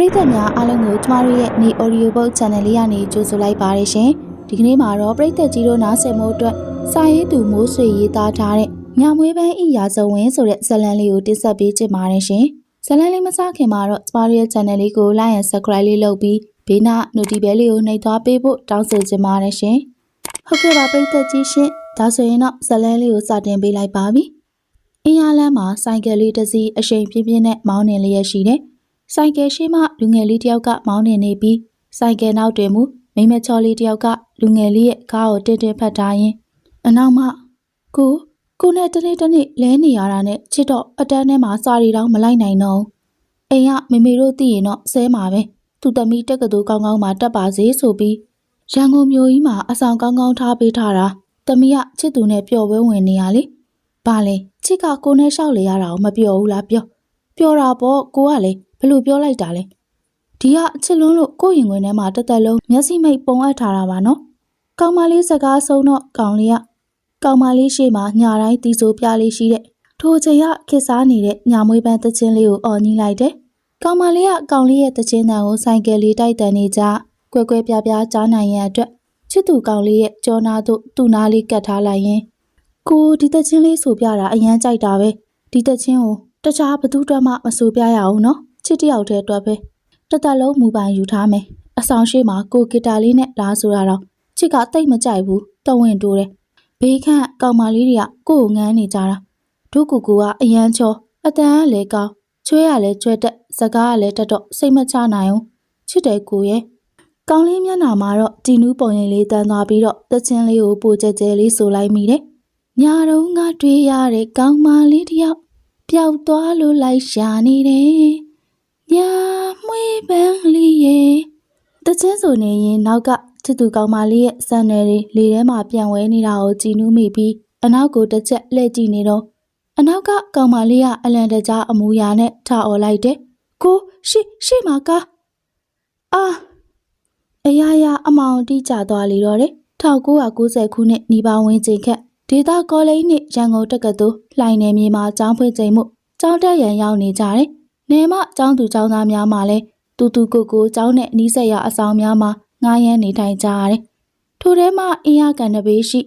ရိသတ်များအားလုံးကိုကျမတို့ရဲ့နေ audio book channel လေးကနေကြိုဆိုလိုက်ပါရရှင်ဒီကနေ့မှာတော့ပရိသတ်ကြီးတို့နားဆင်မှုအတွက်စာရေးသူမိုးဆွေရေးသားထားတဲ့ညမွေးပန်းဤရာဇဝင်ဆိုတဲ့ဇာတ်လမ်းလေးကိုတင်ဆက်ပေးချင်ပါတယ်ရှင်ဇာတ်လမ်းလေးမစခင်မှာတော့ကျမတို့ရဲ့ channel လေးကို like and subscribe လေးလုပ်ပြီးဘေးနား notification လေးကိုနှိပ်သွားပေးဖို့တောင်းဆိုချင်ပါတယ်ရှင်ဟုတ်ကဲ့ပါပရိသတ်ကြီးရှင်ဒါဆိုရင်တော့ဇာတ်လမ်းလေးကိုစတင်ပေးလိုက်ပါပြီအင်းရလမ်းမှာဆိုင်ကယ်လေးတစ်စီးအရှိန်ပြင်းပြင်းနဲ့မောင်းနေလျက်ရှိတယ်။ ဆိုင်ကယ်ရှိမှလူငယ်လေးတစ်ယောက်ကမောင်းနေနေပြီးဆိုင်ကယ်နောက်တွင်မူမိန်းမချောလေးတစ်ယောက်ကလူငယ်လေးရဲ့ကားကိုတင်းတင်းဖတ်ထားရင်အနောက်မှကိုကိုနဲ့တနေ့တနေ့လဲနေရတာနဲ့ချစ်တော့အတန်းထဲမှာစာရီတောင်မလိုက်နိုင်တော့ဘူးအိမ်ကမေမေတို့သိရင်တော့ဆဲမှာပဲသူ့သမီးတက်ကတူကောင်းကောင်းမှတက်ပါစေဆိုပြီးရန်ကုန်မြို့ကြီးမှာအဆောင်ကောင်းကောင်းထားပေးထားတာသမီးကချစ်သူနဲ့ပျော်ပွဲဝင်နေရလေဘာလဲချစ်ကကိုနဲ့ရှောက်လေရတာကိုမပျော်ဘူးလားပြော ပြောတာပေါ့ကိုကလည်းဘယ်လိုပြောလိုက်တာလဲဒီကအချစ်လွန်းလို့ကိုယ့်ရင်ခွင်ထဲမှာတစ်သက်လုံးမျက်စိမိတ်ပုံအပ်ထားတာပါနော်ကောင်မလေးစကားဆုံးတော့ကောင်လေးကကောင်မလေးရှေ့မှာညာတိုင်းတီးဆိုပြလေးရှိတဲ့ထိုချိန်ကခစ်စားနေတဲ့ညာမွေးပန်းသချင်းလေးကိုအော်ညီလိုက်တယ်ကောင်မလေးကကောင်လေးရဲ့သချင်းတန်ကိုဆိုင်ကယ်လေးတိုက်တန်နေကြကွဲကွဲပြားပြားကြားနိုင်ရန်အတွက်ချစ်သူကောင်လေးရဲ့ကြောနာတို့သူ့နားလေးကတ်ထားလိုက်ရင်ကိုဒီတချင်းလေးဆိုပြတာအရန်ကြိုက်တာပဲဒီတချင်းကို တခြားဘသူအတွက်မှမဆိုပြရအောင်နော်ချစ်တယောက်တည်းအတွက်ပဲတစ်သက်လုံးမူပိုင်ယူထားမယ်အဆောင်ရှိမှာကိုဂီတာလေးနဲ့လာဆိုတာတော့ချစ်ကတိတ်မကြိုက်ဘူးတဝင့်တိုးတယ်ဘေးခန့်ကောင်မလေးတွေကကိုကိုငန်းနေကြတာဒုကူကူကအရန်ချောအတန်ကလည်းကောင်းချွဲရလည်းချွဲတက်စကားကလည်းတက်တော့စိတ်မချနိုင်ဘူးချစ်တယ်ကိုရဲ့ကောင်းလေးမျက်နှာမှာတော့တီနူးပုံရိပ်လေးတန်းသွားပြီးတော့တချင်းလေးကိုပိုကြဲကြဲလေးဆိုလိုက်မိတယ်ညာတော့ငါတွေ့ရတဲ့ကောင်းမလေးတစ်ယောက် ပျောက်သွားလို့လိုက်ရှာနေတယ်။ညာမွေးပန်းလေးရဲ့တချင်းဆိုနေရင်နောက်ကချစ်သူကောင်းမလေးရဲ့ဆန်နယ်တွေလေထဲမှာပြန်ဝဲနေတာကိုကြည်နူးမိပြီးအနောက်ကိုတစ်ချက်လှည့်ကြည့်နေတော့အနောက်ကကောင်မလေးကအလန်တကြားအမူအရာနဲ့ထအော်လိုက်တယ်။ကိုရှေ့ရှေ့မှာကားအာအရာရာအမောင်တိကျသွားလေတော့တယ်1990ခုနှစ်နီးပါးဝင်းကျင်ခက် ဒေတာကောလိပ်နှင့်ရန်ကုန်တက္ကသိုလ်လှိုင်နယ်မြေမှာကျောင်းဖွင့်ချိန်မှုကျောင်းတက်ရန်ရောက်နေကြတယ်။နယ်မကျောင်းသူကျောင်းသားများမှလည်းတူတူကိုကိုကျောင်းနဲ့အနီးစပ်ရာအဆောင်များမှာငားရမ်းနေထိုင်ကြရတယ်။ထိုထဲမှာအင်းရကန်တဘေးရှိ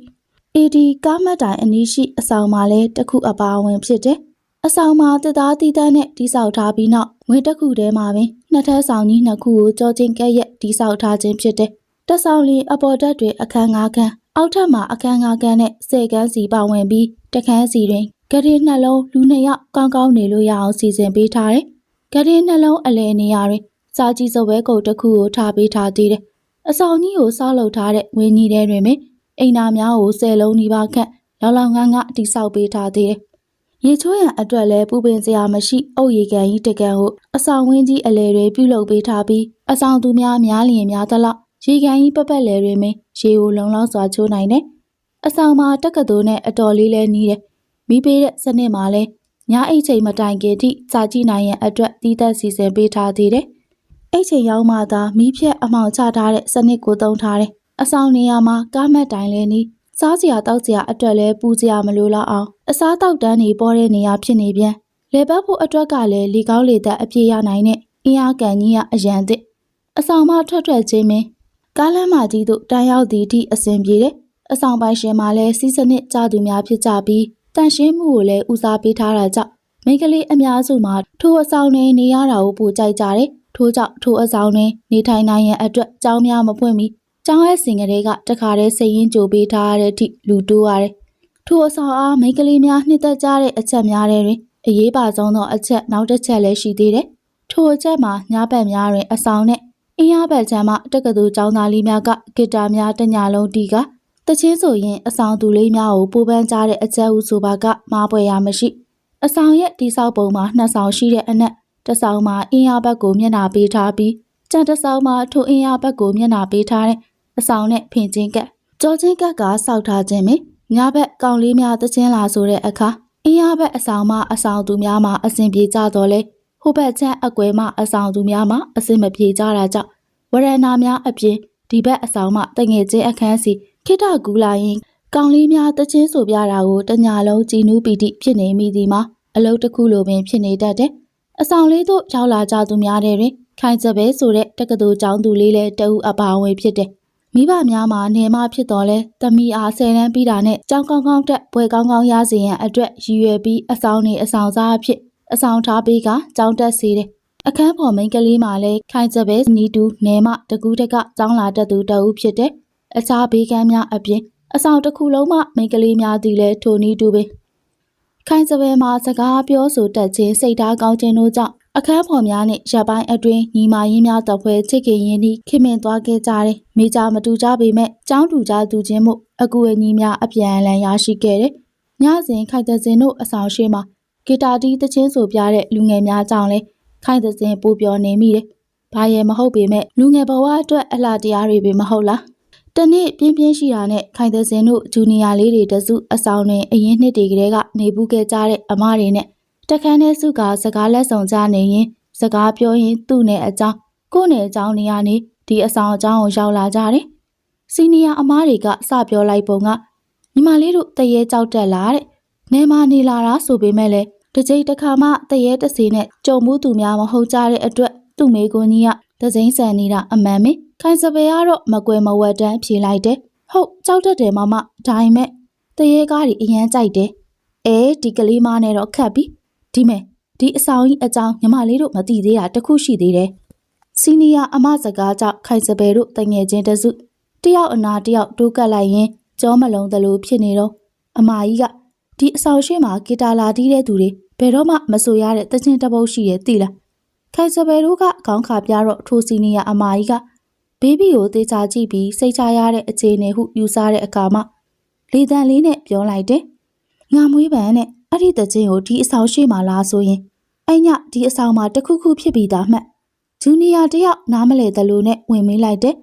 အေဒီကားမတ်တိုင်အနီးရှိအဆောင်မှာလည်းတစ်ခုအပါအဝင်ဖြစ်တယ်။အဆောင်မှာတစ်သားတီးတန်းနဲ့တိဆောက်ထားပြီးနောက်ဝင်းတစ်ခုထဲမှာပင်နှစ်ထပ်ဆောင်ကြီးနှစ်ခုကိုကြောချင်းကဲ့ရက်တိဆောက်ထားခြင်းဖြစ်တယ်။တက်ဆောင်လီအပေါ်တက်တွေအခန်းငါးခန်း အောက်ထပ်မှာအခန်းငါးခန်းနဲ့ဆယ်ခန်းစီပါဝင်ပြီးတခန်းစီတွင်ဂရေနှလုံးလူနှစ်ယောက်ကောင်းကောင်းနေလို့ရအောင်စီစဉ်ပေးထားတယ်။ဂရေနှလုံးအလဲနေရာတွင်စာကြည့်စပွဲကုတ်တစ်ခုကိုထားပေးထားသေးတယ်။အဆောင်ကြီးကိုစောက်လုပ်ထားတဲ့ဝင်းကြီးထဲတွင်ပင်အိမ်နာများကိုဆယ်လုံးနီးပါးခန့်လောင်လောင်ငန်းငါတိဆောက်ပေးထားသေးတယ်။ရေချိုးရန်အတွက်လည်းပူပင်စရာမရှိအုတ်ရေကန်ကြီးတကန်ကိုအဆောင်ဝင်းကြီးအလဲတွေပြုလုပ်ပေးထားပြီးအဆောင်သူများများလျင်များသလောက် ရေကန်ကြီးပက်ပက်လဲတွင်ပင်ရေကိုလုံလောက်စွာချိုးနိုင်တယ်။အဆောင်မှာတက္ကသိုလ်နဲ့အတော်လေးလဲနီးတယ်။မိပေးတဲ့စနစ်မှာလဲညအိတ်ချိန်မတိုင်ခင်ထိစာကြည့်နိုင်ရန်အတွက်တည်သက်စီစဉ်ပေးထားသေးတယ်။အိတ်ချိန်ရောက်မှသာမိဖြက်အမောင်ချထားတဲ့စနစ်ကိုသုံးထားတယ်။အဆောင်နေရာမှာကားမတ်တိုင်လဲနီးစားစရာတောက်စရာအတွက်လဲပူစရာမလိုတော့အောင်အစားတောက်တန်းတွေပေါ်တဲ့နေရာဖြစ်နေပြန်လေပတ်ဖို့အတွက်ကလည်းလေကောင်းလေသက်အပြည့်ရနိုင်တဲ့အင်းအားကန်ကြီးကအရန်သစ်အဆောင်မှထွက်ထွက်ချင်းမင်း ကားလမ်းမကြီးသို့တန်းရောက်သည့်အထိအစဉ်ပြေတယ်အဆောင်ပိုင်ရှင်မှလည်းစီးစနစ်ကြသူများဖြစ်ကြပြီးတန်ရှင်းမှုကိုလည်းဦးစားပေးထားတာကြောင့်မိန်းကလေးအများစုမှာထိုအဆောင်တွင်နေရတာကိုပိုကြိုက်ကြတယ်ထို့ကြောင့်ထိုအဆောင်တွင်နေထိုင်နိုင်ရန်အတွက်ကြောင်းများမပွင့်မီကျောင်းရဲ့စင်ကလေးကတခါတည်းစိတ်ရင်းကြိုပေးထားရတဲ့အထိလူတိုးရတယ်။ထိုအဆောင်အားမိန်းကလေးများနှစ်သက်ကြတဲ့အချက်များတဲ့တွင်အရေးပါဆုံးသောအချက်နောက်တစ်ချက်လည်းရှိသေးတယ်။ထိုအချက်မှာညဘက်များတွင်အဆောင်နဲ့ အင်းရဘက်ချမ်းမှတက္ကသိုလ်ကျောင်းသားလေးများကဂီတာများတညာလုံးတီးကတချင်းဆိုရင်အဆောင်သူလေးများကိုပိုးပန်းကြတဲ့အချက်ဟုဆိုပါကမားပွဲရမရှိအဆောင်ရဲ့တိဆောက်ပုံမှာနှစ်ဆောင်ရှိတဲ့အနက်တစ်ဆောင်မှာအင်းရဘက်ကိုမျက်နှာပေးထားပြီးကျန်တစ်ဆောင်မှာထိုအင်းရဘက်ကိုမျက်နှာပေးထားတဲ့အဆောင်နဲ့ဖင်ချင်းကက်ကြောချင်းကက်ကစောက်ထားခြင်းပဲညဘက်ကောင်လေးများတချင်းလာဆိုတဲ့အခါအင်းရဘက်အဆောင်မှအဆောင်သူများမှအစဉ်ပြေကြတော့လေ ဟိုဘက်ချမ်းအကွယ်မှအဆောင်သူများမှအစဉ်မပြေကြတာကြောင့်ဝရဏာများအပြင်ဒီဘက်အဆောင်မှတငယ်ချင်းအခန်းစီခိတကူလာရင်ကောင်လေးများတချင်းဆိုပြတာကိုတညာလုံးကြည်နူးပီတိဖြစ်နေမိသည်မှာအလုတ်တစ်ခုလိုပင်ဖြစ်နေတတ်တယ်။အဆောင်လေးတို့ရောက်လာကြသူများတဲ့တွင်ခိုင်စပဲဆိုတဲ့တက္ကသိုလ်ကျောင်းသူလေးလည်းတအူအပါအဝင်ဖြစ်တယ်။မိဘများမှာနေမဖြစ်တော်လဲတမီအားဆယ်တန်းပြီးတာနဲ့ကြောင်းကောင်းကောင်းတက်ဘွယ်ကောင်းကောင်းရစေရန်အတွက်ရည်ရွယ်ပြီးအဆောင်နေအဆောင်စားအဖြစ် အဆောင်ထားပေးကကျောင်းတက်စေတယ်။အခန်းပေါ်မိန်းကလေးမှလည်းခိုင်စပဲနီတူနေမတကူးတကကျောင်းလာတက်သူတအူဖြစ်တယ်။အခြားဘေးကမ်းများအပြင်အဆောင်တစ်ခုလုံးမှမိန်းကလေးများသည်လည်းထိုနီတူပဲ။ခိုင်စပဲမှာစကားပြောဆိုတတ်ခြင်းစိတ်ဓာတ်ကောင်းခြင်းတို့ကြောင့်အခန်းဖော်များနဲ့ရပ်ပိုင်းအတွင်းညီမရင်းများတပ်ဖွဲ့ချစ်ခင်ရင်းနှီးခင်မင်သွားခဲ့ကြတယ်။မိကြမတူကြပေမဲ့ចောင်းတူကြသူချင်းမှုအကူအညီများအပြန်အလှန်ရရှိခဲ့တယ်။ညစဉ်ခိုင်တဲ့စင်တို့အဆောင်ရှိမှာ ဂီတာတီးတချင်းဆိုပြတဲ့လူငယ်များကြောင့်လဲခိုင်တဲ့စင်ပူပျော်နေမိတယ်။ဘာရဲ့မဟုတ်ပေမဲ့လူငယ်ဘဝအတွက်အလှတရားတွေပဲမဟုတ်လား။တနေ့ပြင်းပြင်းရှိတာနဲ့ခိုင်တဲ့စင်တို့ဂျူနီယာလေးတွေတစုအဆောင်တွင်အရင်နှစ်တွေကလေးကနေပူးခဲ့ကြတဲ့အမတွေနဲ့တခန်းနဲ့စုကစကားလက်ဆောင်ကြနေရင်စကားပြောရင်သူ့နဲ့အကြောင်းကိုယ့်နဲ့အကြောင်းနေရနေဒီအဆောင်အကြောင်းကိုရောက်လာကြတယ်။စီနီယာအမားတွေကစပြောလိုက်ပုံကညီမလေးတို့တရေကြောက်တက်လာတဲ့။ နေမနေလာတာဆိုပေမဲ့လည်းတစ်ကြိမ်တစ်ခါမှတရေတစီနဲ့ကြုံမှုသူများမဟုတ်ကြတဲ့အတွက်သူ့မိကွန်းကြီးကတစိမ့်ဆန်နေတာအမှန်ပဲ။ခိုင်စပယ်ကတော့မကွယ်မဝတ်တန်းဖြေလိုက်တယ်။ဟုတ်ကြောက်တတ်တယ်မမဒါပေမဲ့တရေကားကြီးအရန်ကြိုက်တယ်။အဲဒီကလေးမနဲ့တော့ခတ်ပြီ။ဒီမဲ့ဒီအဆောင်ကြီးအကြောင်းညီမလေးတို့မသိသေးတာတခုရှိသေးတယ်။စီနီယာအမစကားကြောင့်ခိုင်စပယ်တို့တငယ်ချင်းတစုတယောက်အနာတယောက်တိုးကပ်လိုက်ရင်ကြောမလုံးသလိုဖြစ်နေတော့အမကြီးက ဒီအဆောင်ရှိမှာဂီတာလာတီးတဲ့သူတွေဘယ်တော့မှမဆိုရတဲ့တချင်းတစ်ပုတ်ရှိရဲ့သိလားခိုင်စပယ်တို့ကခေါင်းခါပြတော့ထိုစီနီယာအမကြီးကဘေဘီကိုသေချာကြည့်ပြီးစိတ်ချရတဲ့အခြေအနေဟုယူဆတဲ့အခါမှာလေတံလေးနဲ့ပြောလိုက်တယ်ငါမွေးပန်နဲ့အဲ့ဒီတချင်းကိုဒီအဆောင်ရှိမှလားဆိုရင်အဲ့ညဒီအဆောင်မှာတခုခုဖြစ်ပြီးသားမှတ်ဂျူနီယာတယောက်နားမလဲသလိုနဲ့ဝင်မေးလိုက်တယ်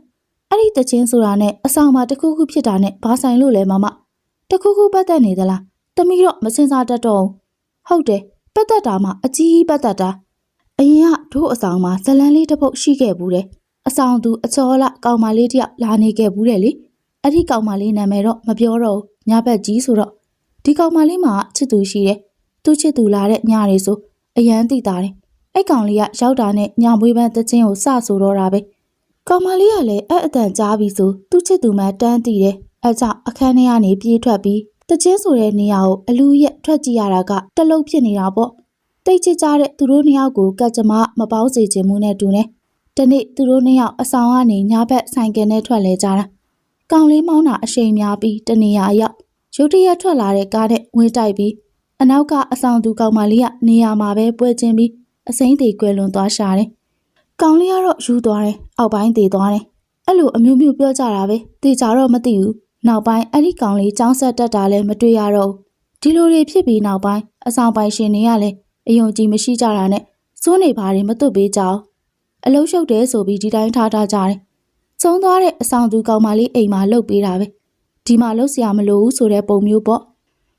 အဲ့ဒီတချင်းဆိုတာနဲ့အဆောင်မှာတခုခုဖြစ်တာနဲ့ဘာဆိုင်လို့လဲမမတခုခုပတ်သက်နေသလား တမီးတော့မစင်စားတတ်တော့ဘူးဟုတ်တယ်ပတ်သက်တာမှအကြီးပတ်သက်တာအရင်ကတို့အဆောင်မှာဇလန်းလေးတစ်ပုတ်ရှိခဲ့ဘူးတယ်အဆောင်သူအချောလကောင်မလေးတယောက်လာနေခဲ့ဘူးတယ်လေအဲ့ဒီကောင်မလေးနာမည်တော့မပြောတော့ဘူးညဘက်ကြီးဆိုတော့ဒီကောင်မလေးမှာချစ်သူရှိတယ်သူချစ်သူလာတဲ့ညတွေဆိုအရန်တိတာတယ်အဲ့ကောင်လေးကရောက်တာနဲ့ညမွေးပန်းတချင်းကိုစဆိုတော့တာပဲကောင်မလေးကလည်းအဲ့အတန်ကြားပြီးဆိုသူချစ်သူမှတန်းတည်တယ်အဲ့ကြောင့်အခန်းထဲကနေပြေးထွက်ပြီး တချင်းဆိုတဲ့နေရာကိုအလူရက်ထွက်ကြည့်ရတာကတလုံးဖြစ်နေတာပေါ့တိတ်ချစ်ကြတဲ့သူတို့နှစ်ယောက်ကိုကတ်ကြမမပေါင်းစေခြင်းမှုနဲ့တူနေတနေ့သူတို့နှစ်ယောက်အဆောင်ကနေညဘက်ဆိုင်ကယ်နဲ့ထွက်လဲကြတာကောင်လေးမောင်းတာအရှိန်များပြီးတနေရာရောက်ရုတ်တရက်ထွက်လာတဲ့ကားနဲ့ဝင်တိုက်ပြီးအနောက်ကအဆောင်သူကောင်မလေးကနေရာမှာပဲပွဲချင်းပြီးအစိမ့်သေးကွယ်လွန်သွားရှာတယ်။ကောင်လေးကတော့ယူသွားတယ်။အောက်ပိုင်းသေးသွားတယ်။အဲ့လိုအမျိုးမျိုးပြောကြတာပဲ။တေချာတော့မသိဘူး။ နောက်ပိုင်းအဲ့ဒီကောင်လေးចောင်းဆက်တက်တာလည်းမတွေ့ရတော့ဘူး။ဒီလိုတွေဖြစ်ပြီးနောက်ပိုင်းအဆောင်ပိုင်ရှင်တွေကလည်းအယုံကြည်မရှိကြတာနဲ့စိုးနေပါတွေမသွတ်ပေးကြအောင်။အလုံးရှုပ်တယ်ဆိုပြီးဒီတိုင်းထားထားကြတယ်။သုံးသွားတဲ့အဆောင်သူကောင်မလေးအိမ်မှာလှုပ်ပေးတာပဲ။ဒီမှာလှုပ်เสียမလို့ဆိုတဲ့ပုံမျိုးပေါ့။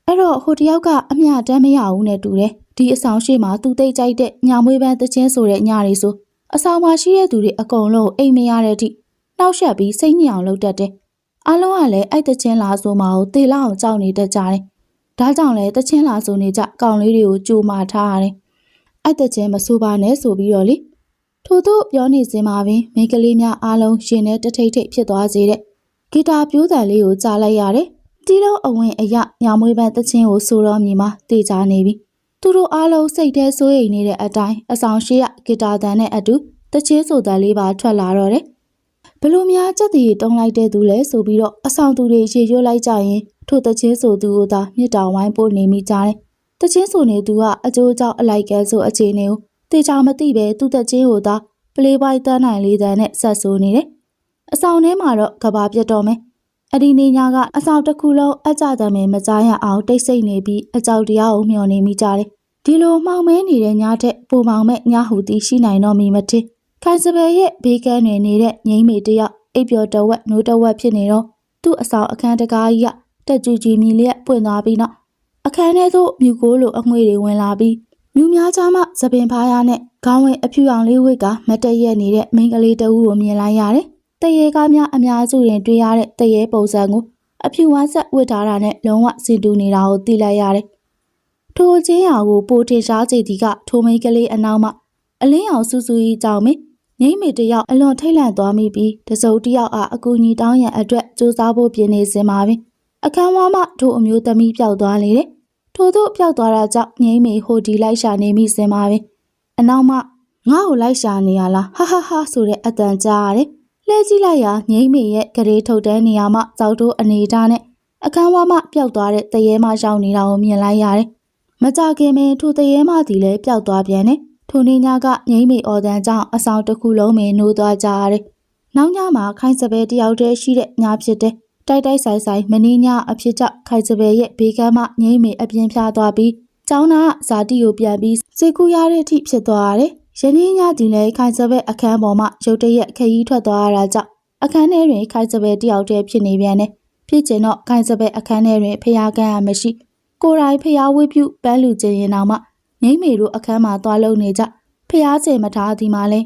အဲ့တော့ဟိုတယောက်ကအမျှတမ်းမရဘူးနဲ့တူတယ်ဒီအဆောင်ရှိမှာသူတိတ်ကြိုက်တဲ့ညာမွေးပန်းတချင်းဆိုတဲ့ညတွေဆိုအဆောင်မှာရှိတဲ့သူတွေအကုန်လုံးအိမ်မရတဲ့အထိနှောက်ယှက်ပြီးစိတ်ညစ်အောင်လုပ်တတ်တယ်။ အားလုံးကလည်းအဲ့တချင်းလာဆိုမှကိုသေလောက်အောင်ကြောက်နေတတ်ကြတယ်။ဒါကြောင့်လည်းတချင်းလာဆိုနေကြကောင်လေးတွေကိုကြိုမာထားရတယ်။အဲ့တချင်းမဆိုပါနဲ့ဆိုပြီးတော့လေထို့သို့ပြောနေစင်မှာပင်မိန်းကလေးများအားလုံးရှင်နဲ့တထိတ်ထိတ်ဖြစ်သွားစေတဲ့ဂီတာပြိုးတန်လေးကိုကြားလိုက်ရတယ်။တီလုံးအဝင်အရညမွေးပန်းတချင်းကိုဆိုတော့မြင်မှာတေချာနေပြီ။သူတို့အားလုံးစိတ်ထဲစိုးရိမ်နေတဲ့အတိုင်းအဆောင်ရှိရဂီတာတန်နဲ့အတူတချင်းဆိုတန်လေးပါထွက်လာတော့တယ်။ ဘလို့များကြက်တီတုံးလိုက်တဲ့သူလဲဆိုပြီးတော့အဆောင်သူတွေရေရွတ်လိုက်ကြရင်ထို့တချင်းဆိုသူကိုသာမြစ်တောင်ဝိုင်းပို့နေမိကြတယ်။တချင်းဆိုနေသူကအကျိုးကြောင့်အလိုက်ကဲဆိုအခြေအနေကိုတေချာမသိပဲသူ့တချင်းကိုသာပလေးပိုက်တန်းနိုင်လေးတန်းနဲ့ဆက်ဆိုနေတယ်။အဆောင်ထဲမှာတော့ကဘာပြတ်တော့မယ်။အဒီနေညာကအဆောင်တစ်ခုလုံးအကြတမ်းမကြားရအောင်တိတ်ဆိတ်နေပြီးအကြောက်တရားကိုမျှော်နေမိကြတယ်။ဒီလိုမှောင်မဲနေတဲ့ညတဲ့ပူမောင်မဲ့ညဟူတီရှိနိုင်တော့မီမထင်။ ခိုင်စပယ်ရဲ့ဘေးကန်းတွင်နေတဲ့ငိမ့်မေတယောက်အိပ်ပျော်တဝက်နိုးတဝက်ဖြစ်နေတော့သူ့အဆောင်အခန်းတကားကြီးကတက်ကြွကြည်မြည်လျက်ပွင့်သွားပြီးနောက်အခန်းထဲသို့မြူကိုလိုအငွေတွေဝင်လာပြီးမြူများချမှသပင်ဖားရနဲ့ခေါင်းဝင်အဖြူအောင်လေးဝိတ်ကမတ်တရက်နေတဲ့မိန်းကလေးတဦးကိုမြင်လိုက်ရတယ်။တရေကားများအများစုရင်တွေ့ရတဲ့တရေပုံစံကိုအဖြူဝါဆက်ဝတ်ထားတာနဲ့လုံးဝစင်တူနေတာကိုသိလိုက်ရတယ်။ထိုချင်းရာကိုပိုထင်ရှားစေသည်ကထိုမိန်းကလေးအနောက်မှအလင်းအောင်စူးစူးကြီးကြောင်မင်း ငိမ့်မေတယောက်အလွန်ထိတ်လန့်သွားမိပြီးတစုံတစ်ယောက်အားအကူအညီတောင်းရန်အတွက်စူးစမ်းဖို့ပြင်နေစင်ပါပြီအခန်းဝါမှထိုအမျိုးသမီးပျောက်သွားလေတယ်ထို့သို့ပျောက်သွားတာကြောင့်ငိမ့်မေဟိုဒီလိုက်ရှာနေမိစင်ပါပြီအနောက်မှငါ့ကိုလိုက်ရှာနေရလားဟာဟာဟာဆိုတဲ့အတန်ကြားရတယ်လှဲကြည့်လိုက်ရာငိမ့်မေရဲ့ဂရေထုတ်တဲ့နေရာမှာဇောက်တိုးအနေထားနဲ့အခန်းဝါမှပျောက်သွားတဲ့တရေမရောက်နေတာကိုမြင်လိုက်ရတယ်မကြခင်ပင်ထိုတရေမသည်လည်းပျောက်သွားပြန်တယ် ထိုနေ့ညကငိမ့်မေအော်တန်ကြောင့်အဆောင်တစ်ခုလုံးပင်နိုးသွားကြရတယ်။နောက်ညမှာခိုင်စပယ်တယောက်တည်းရှိတဲ့ညဖြစ်တဲ့တိုက်တိုက်ဆိုင်ဆိုင်မင်းညအဖြစ်ကြောင့်ခိုင်စပယ်ရဲ့ဘေးကမ်းမှငိမ့်မေအပြင်းဖြားသွားပြီးကျောင်းသားကဇာတိကိုပြန်ပြီးစေကူရတဲ့အထိဖြစ်သွားရတယ်။ယနေ့ညဒီလေခိုင်စပယ်အခန်းပေါ်မှာရုတ်တရက်ခရီးထွက်သွားရတာကြောင့်အခန်းထဲတွင်ခိုင်စပယ်တယောက်တည်းဖြစ်နေပြန်တယ်။ဖြစ်ကျင်တော့ခိုင်စပယ်အခန်းထဲတွင်ဖျားကန်းရမရှိကိုယ်တိုင်ဖျားဝိပြုပန်းလူကျင်ရင်တော့မှငိ မ့်မေတို့အခန်းမှာသွားလုံနေကြဖျားစင်မထားသည်မှာလဲ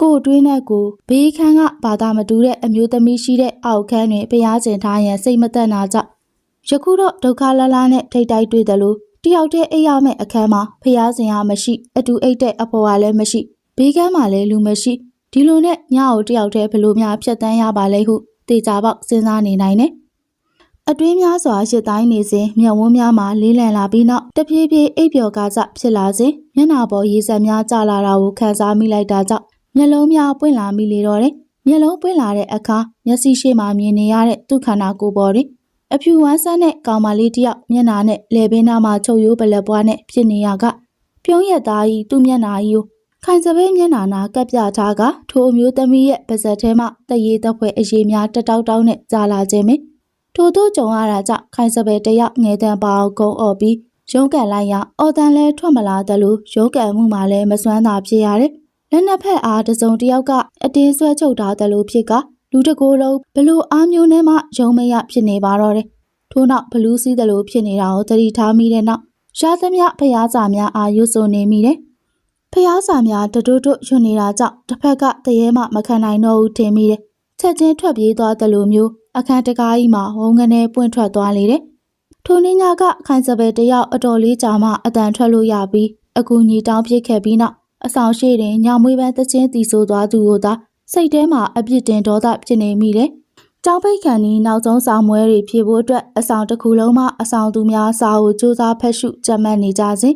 ကို့အတွင်းနဲ့ကိုဘေးခန်းကဘာသာမတူတဲ့အမျိုးသမီးရှိတဲ့အောက်ခန်းတွင်ဖျားစင်ထားရန်စိတ်မသက်နာကြောင့်ယခုတော့ဒုက္ခလလားနဲ့ထိတ်တိုက်တွေ့တယ်လို့တယောက်တည်းအိပ်ရမယ့်အခန်းမှာဖျားစင်ဟာမရှိအတူအိတ်တဲ့အဖော်ကလည်းမရှိဘေးကန်းမှာလည်းလူမရှိဒီလိုနဲ့ညကိုတယောက်တည်းဘလို့များဖြတ်တန်းရပါလဲဟုတေချာပေါက်စဉ်းစားနေနိုင်တယ် အတွင်းများစွာရစ်တိုင်းနေစဉ်မျက်ဝန်းများမှာလေးလံလာပြီးနောက်တဖြည်းဖြည်းအိပ်ပျော်ကားစဖြစ်လာစဉ်မျက်နှာပေါ်ရေစက်များကျလာတာကိုခံစားမိလိုက်တာကြောင့်မျက်လုံးများပွင့်လာမိလေတော့တယ်မျက်လုံးပွင့်လာတဲ့အခါမျက်စိရှိမှမြင်နေရတဲ့သူ့ခန္ဓာကိုယ်ပေါ်တွင်အဖြူဝမ်းဆန်းတဲ့ကောင်မလေးတစ်ယောက်မျက်နှာနဲ့လေပင်နာမှာချုပ်ရိုးပလက်ပွားနဲ့ဖြစ်နေရကပြုံးရက်သားကြီးသူ့မျက်နှာကြီးကိုခိုင်စပယ်မျက်နှာနာကပ်ပြထားကထိုအမျိုးသမီးရဲ့ပါဇက်ထဲမှတရေတက်ဖွဲအရေးများတတောက်တောက်နဲ့ကြာလာခြင်းပဲ ထို့သို့ကြုံရတာကြောင့်ခိုင်စပယ်တယောက်ငယ်တန်းပါအောင်ကုန်းអော်ပြီးရုံးကန်လိုက်ရအော်တန်လဲထွက်မလာသလိုရုံးကန်မှုမှလည်းမစွမ်းသာဖြစ်ရတယ်။လက်နှစ်ဖက်အားတစုံတစ်ယောက်ကအတင်းဆွဲချုပ်ထားသလိုဖြစ်ကလူတစ်ကိုယ်လုံးဘလို့အားမျိုးနဲ့မှရုံမရဖြစ်နေပါတော့တယ်။ထို့နောက်ဘလူးစည်းသလိုဖြစ်နေတာကိုသတိထားမိတဲ့နောက်ရှားသမျှဖျားစာများအာရွတ်ဆိုနေမိတယ်။ဖျားစာများတတွတ်တွတ်ရွနေတာကြောင့်တစ်ဖက်ကတရေမှမခံနိုင်တော့ဘူးထင်မိတယ်။ချက်ချင်းထွက်ပြေးသွားသလိုမျိုး အခန်းတကားကြီးမှာဝုန်းကနေပွင့်ထွက်သွားလေတယ်။ထိုနေ့ညကခိုင်စပယ်တယောက်အတော်လေးကြာမှအတန်ထွက်လို့ရပြီးအကူညီတောင်းပြစ်ခဲ့ပြီးနောက်အဆောင်ရှိတွင်ညမွေးပန်းတချင်းတီဆိုသွားသူကိုသာစိတ်ထဲမှာအပြစ်တင်ဒေါသဖြစ်နေမိတယ်။ကျောင်းပိတ်ခံဒီနောက်ဆုံးစာမွဲတွေဖြေဖို့အတွက်အဆောင်တစ်ခုလုံးမှအဆောင်သူများစာကိုစူးစမ်းဖတ်ရှုကြံမှတ်နေကြစဉ်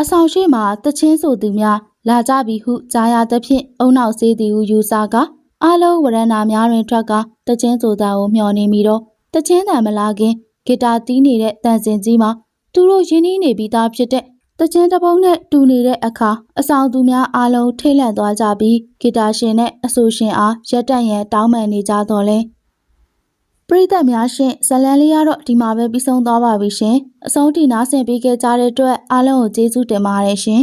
အဆောင်ရှိမှတချင်းဆိုသူများလာကြပြီဟုကြားရသဖြင့်အုံနောက်စေးသည်ဟုယူဆကာ အလုံးဝရဏာများတွင်ထွက်ကတချင်းဆိုတန်ကိုမျှော်နေမိတော့တချင်းတန်မလာခင်ဂီတာတီးနေတဲ့တန်စင်ကြီးမှာသူတို့ရင်းနှီးနေပြီးသားဖြစ်တဲ့တချင်းတစ်ပုံးနဲ့တူနေတဲ့အခါအဆောင်သူများအားလုံးထိတ်လန့်သွားကြပြီးဂီတာရှင်နဲ့အဆိုရှင်အားရက်တန့်ရန်တောင်းပန်နေကြတော့လဲပရိသတ်များရှင်ဇလန်လေးကတော့ဒီမှာပဲပြီးဆုံးသွားပါပြီရှင်အဆုံးထိနားဆင်ပေးခဲ့ကြတဲ့အတွက်အားလုံးကိုကျေးဇူးတင်ပါတယ်ရှင်